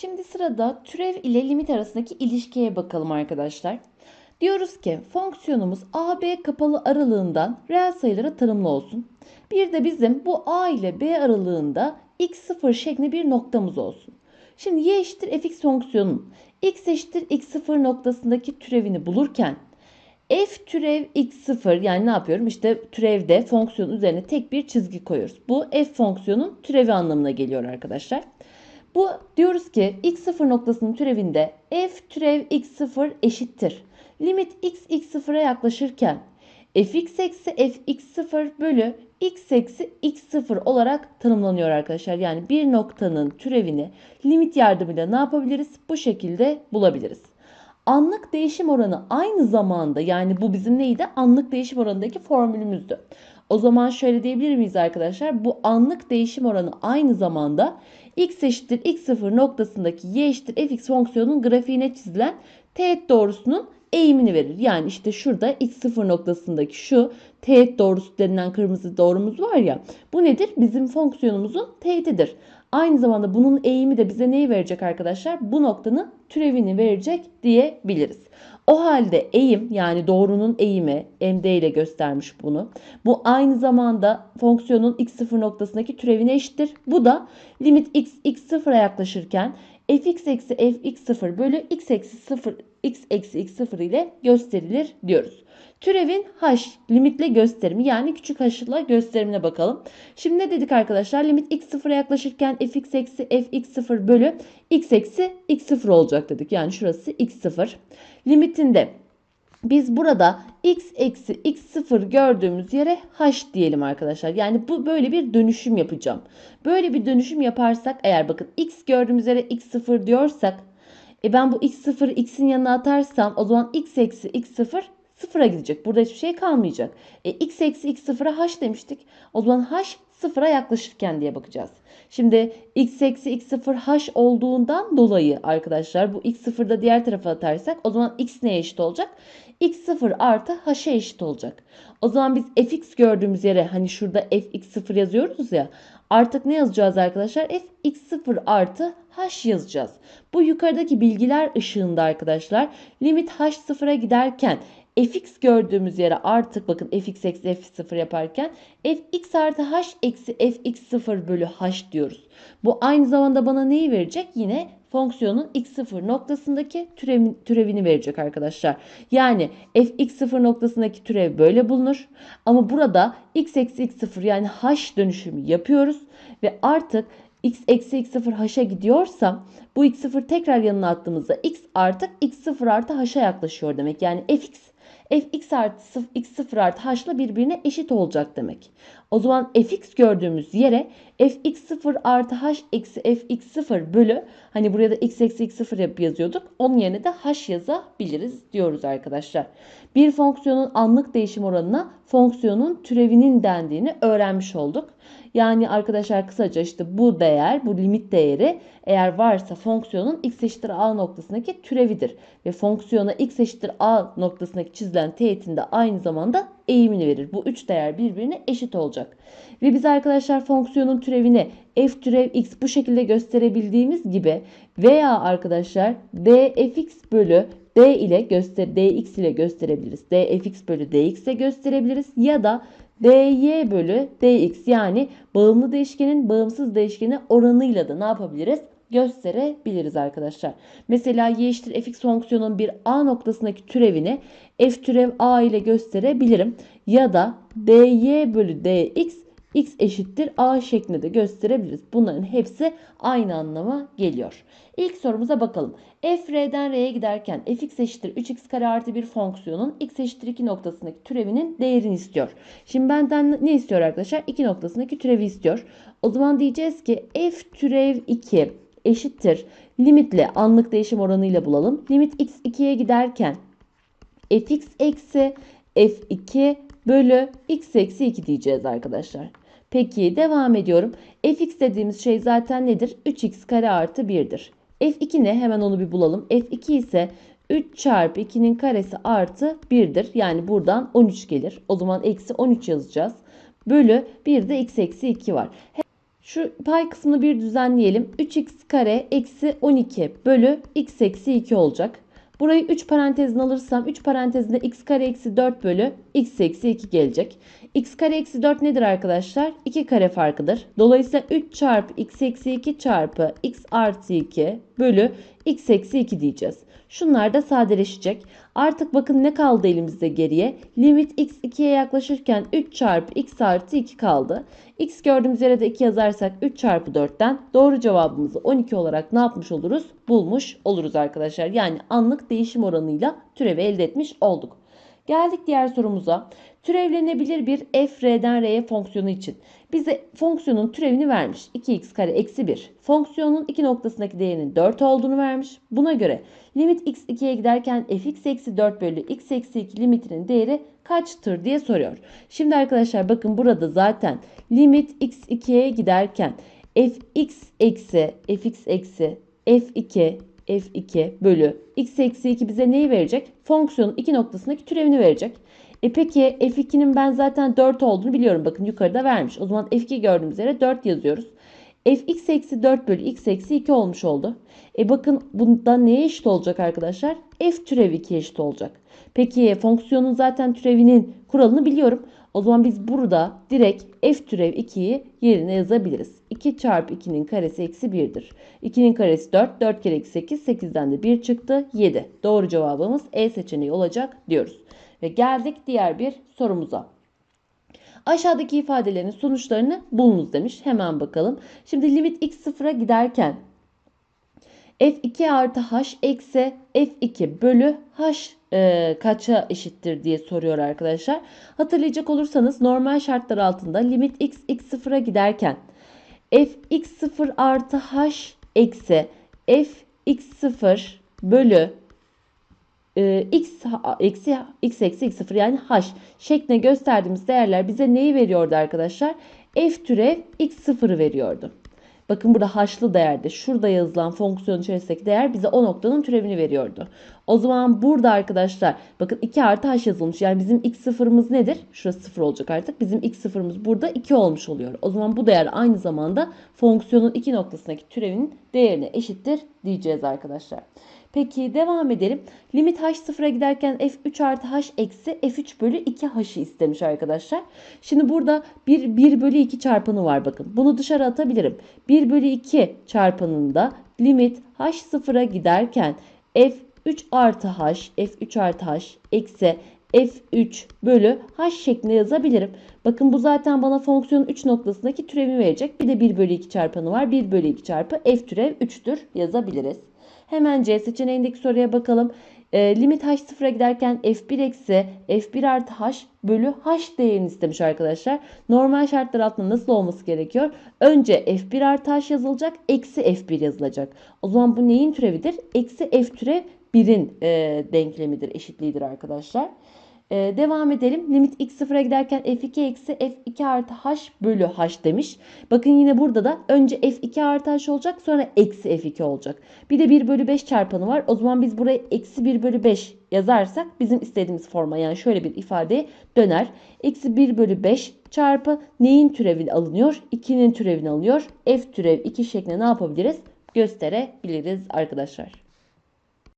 Şimdi sırada türev ile limit arasındaki ilişkiye bakalım arkadaşlar. Diyoruz ki fonksiyonumuz AB kapalı aralığından reel sayılara tanımlı olsun. Bir de bizim bu A ile B aralığında x0 şeklinde bir noktamız olsun. Şimdi y eşittir fx fonksiyonun x eşittir x0 noktasındaki türevini bulurken f türev x0 yani ne yapıyorum? İşte türevde fonksiyon üzerine tek bir çizgi koyuyoruz. Bu f fonksiyonun türevi anlamına geliyor arkadaşlar. Bu diyoruz ki x0 noktasının türevinde f türev x0 eşittir. Limit x x0'a yaklaşırken fx eksi fx0 bölü x eksi x0 olarak tanımlanıyor arkadaşlar. Yani bir noktanın türevini limit yardımıyla ne yapabiliriz? Bu şekilde bulabiliriz. Anlık değişim oranı aynı zamanda yani bu bizim neydi? Anlık değişim oranındaki formülümüzdü. O zaman şöyle diyebilir miyiz arkadaşlar? Bu anlık değişim oranı aynı zamanda x eşittir x0 noktasındaki y eşittir fx fonksiyonunun grafiğine çizilen teğet doğrusunun eğimini verir. Yani işte şurada x0 noktasındaki şu teğet doğrusu denilen kırmızı doğrumuz var ya. Bu nedir? Bizim fonksiyonumuzun teğetidir. Aynı zamanda bunun eğimi de bize neyi verecek arkadaşlar? Bu noktanın türevini verecek diyebiliriz. O halde eğim yani doğrunun eğimi md ile göstermiş bunu. Bu aynı zamanda fonksiyonun x0 noktasındaki türevine eşittir. Bu da limit x x0'a yaklaşırken fx eksi fx0 bölü x eksi 0 x eksi x0 ile gösterilir diyoruz. Türevin h limitle gösterimi yani küçük h ile gösterimine bakalım. Şimdi ne dedik arkadaşlar? Limit x sıfıra yaklaşırken fx eksi fx0 bölü x eksi x0 olacak dedik. Yani şurası x0. Limitinde biz burada x eksi x0 gördüğümüz yere h diyelim arkadaşlar. Yani bu böyle bir dönüşüm yapacağım. Böyle bir dönüşüm yaparsak eğer bakın x gördüğümüz yere x0 diyorsak e ben bu x0 x'in yanına atarsam o zaman x eksi x0 sıfıra gidecek. Burada hiçbir şey kalmayacak. E, x eksi x sıfıra h demiştik. O zaman h sıfıra yaklaşırken diye bakacağız. Şimdi x eksi x sıfır h olduğundan dolayı arkadaşlar bu x sıfırda diğer tarafa atarsak o zaman x neye eşit olacak? x sıfır artı h'e eşit olacak. O zaman biz fx gördüğümüz yere hani şurada fx sıfır yazıyoruz ya artık ne yazacağız arkadaşlar? fx sıfır artı h yazacağız. Bu yukarıdaki bilgiler ışığında arkadaşlar limit h sıfıra giderken fx gördüğümüz yere artık bakın fx eksi f0 yaparken fx artı h eksi fx0 bölü h diyoruz. Bu aynı zamanda bana neyi verecek? Yine fonksiyonun x0 noktasındaki türev, türevini verecek arkadaşlar. Yani fx0 noktasındaki türev böyle bulunur. Ama burada x eksi x0 yani h dönüşümü yapıyoruz. Ve artık x eksi x0 h'a gidiyorsa bu x0 tekrar yanına attığımızda x artık x0 artı h'a yaklaşıyor demek. Yani fx fx artı x0 artı h ile birbirine eşit olacak demek. O zaman fx gördüğümüz yere fx0 artı h eksi fx0 bölü hani buraya da x eksi x0 yapıp yazıyorduk. Onun yerine de h yazabiliriz diyoruz arkadaşlar. Bir fonksiyonun anlık değişim oranına fonksiyonun türevinin dendiğini öğrenmiş olduk. Yani arkadaşlar kısaca işte bu değer, bu limit değeri eğer varsa fonksiyonun x eşittir a noktasındaki türevidir. Ve fonksiyona x eşittir a noktasındaki çizilen teğetin de aynı zamanda eğimini verir. Bu üç değer birbirine eşit olacak. Ve biz arkadaşlar fonksiyonun türevini f türev x bu şekilde gösterebildiğimiz gibi veya arkadaşlar dfx bölü d ile göster dx ile gösterebiliriz. dfx bölü dx ile gösterebiliriz ya da dy bölü dx yani bağımlı değişkenin bağımsız değişkeni oranıyla da ne yapabiliriz? Gösterebiliriz arkadaşlar. Mesela y eşittir fx fonksiyonun bir a noktasındaki türevini f türev a ile gösterebilirim. Ya da dy bölü dx x eşittir a şeklinde de gösterebiliriz. Bunların hepsi aynı anlama geliyor. İlk sorumuza bakalım. f r'den r'ye giderken fx eşittir 3x kare artı bir fonksiyonun x eşittir 2 noktasındaki türevinin değerini istiyor. Şimdi benden ne istiyor arkadaşlar? 2 noktasındaki türevi istiyor. O zaman diyeceğiz ki f türev 2 eşittir. Limitle anlık değişim oranıyla bulalım. Limit x 2'ye giderken fx eksi f2 bölü x eksi 2 diyeceğiz arkadaşlar. Peki devam ediyorum. fx dediğimiz şey zaten nedir? 3x kare artı 1'dir. f2 ne? Hemen onu bir bulalım. f2 ise 3 çarpı 2'nin karesi artı 1'dir. Yani buradan 13 gelir. O zaman eksi 13 yazacağız. Bölü bir de x eksi 2 var. Şu pay kısmını bir düzenleyelim. 3x kare eksi 12 bölü x eksi 2 olacak. Burayı 3 parantezine alırsam 3 parantezinde x kare eksi 4 bölü x eksi 2 gelecek. x kare eksi 4 nedir arkadaşlar? 2 kare farkıdır. Dolayısıyla 3 çarpı x eksi 2 çarpı x artı 2 bölü x eksi 2 diyeceğiz. Şunlar da sadeleşecek. Artık bakın ne kaldı elimizde geriye? Limit x 2'ye yaklaşırken 3 çarpı x artı 2 kaldı. x gördüğümüz yere de 2 yazarsak 3 çarpı 4'ten doğru cevabımızı 12 olarak ne yapmış oluruz? Bulmuş oluruz arkadaşlar. Yani anlık değişim oranıyla türevi elde etmiş olduk. Geldik diğer sorumuza. Türevlenebilir bir f r'den r'ye fonksiyonu için. Bize fonksiyonun türevini vermiş. 2x kare eksi 1. Fonksiyonun iki noktasındaki değerinin 4 olduğunu vermiş. Buna göre limit x 2'ye giderken fx eksi 4 bölü x eksi 2 limitinin değeri kaçtır diye soruyor. Şimdi arkadaşlar bakın burada zaten limit x 2'ye giderken fx eksi fx eksi f2 f2 bölü x eksi 2 bize neyi verecek? Fonksiyonun iki noktasındaki türevini verecek. E peki f2'nin ben zaten 4 olduğunu biliyorum. Bakın yukarıda vermiş. O zaman f2 gördüğümüz yere 4 yazıyoruz. fx eksi 4 bölü x eksi 2 olmuş oldu. E bakın bunda neye eşit olacak arkadaşlar? f türev 2 eşit olacak. Peki fonksiyonun zaten türevinin kuralını biliyorum. O zaman biz burada direkt f türev 2'yi yerine yazabiliriz. 2 çarpı 2'nin karesi eksi 1'dir. 2'nin karesi 4, 4 kere eksi 8, 8'den de 1 çıktı, 7. Doğru cevabımız E seçeneği olacak diyoruz. Ve geldik diğer bir sorumuza. Aşağıdaki ifadelerin sonuçlarını bulunuz demiş. Hemen bakalım. Şimdi limit x sıfıra giderken f2 artı h eksi f2 bölü h e, kaça eşittir diye soruyor arkadaşlar. Hatırlayacak olursanız normal şartlar altında limit x x sıfıra giderken fx0 artı h eksi fx0 bölü e, x eksi x eksi x0 yani h şeklinde gösterdiğimiz değerler bize neyi veriyordu arkadaşlar? f türev x0'ı veriyordu. Bakın burada haşlı değerde şurada yazılan fonksiyon içerisindeki değer bize o noktanın türevini veriyordu. O zaman burada arkadaşlar bakın 2 artı h yazılmış. Yani bizim x sıfırımız nedir? Şurası sıfır olacak artık. Bizim x sıfırımız burada 2 olmuş oluyor. O zaman bu değer aynı zamanda fonksiyonun iki noktasındaki türevinin değerine eşittir diyeceğiz arkadaşlar. Peki devam edelim. Limit h sıfıra giderken f3 artı h eksi f3 bölü 2 h'ı istemiş arkadaşlar. Şimdi burada bir 1 bölü 2 çarpanı var bakın. Bunu dışarı atabilirim. 1 bölü 2 çarpanında limit h sıfıra giderken f3 artı h f3 artı h eksi f3 bölü h şeklinde yazabilirim. Bakın bu zaten bana fonksiyonun 3 noktasındaki türevi verecek. Bir de 1 bölü 2 çarpanı var. 1 bölü 2 çarpı f türev 3'tür yazabiliriz. Hemen C seçeneğindeki soruya bakalım. E, limit h sıfıra giderken f1 eksi f1 artı h bölü h değerini istemiş arkadaşlar. Normal şartlar altında nasıl olması gerekiyor? Önce f1 artı h yazılacak. Eksi f1 yazılacak. O zaman bu neyin türevidir? Eksi f türev 1'in e, denklemidir, eşitliğidir arkadaşlar. Ee, devam edelim. Limit x sıfıra giderken f2 eksi f2 artı h bölü h demiş. Bakın yine burada da önce f2 artı h olacak sonra eksi f2 olacak. Bir de 1 bölü 5 çarpanı var. O zaman biz buraya eksi 1 bölü 5 yazarsak bizim istediğimiz forma yani şöyle bir ifadeye döner. Eksi 1 bölü 5 çarpı neyin türevini alınıyor? 2'nin türevini alıyor. f türev 2 şeklinde ne yapabiliriz? Gösterebiliriz arkadaşlar.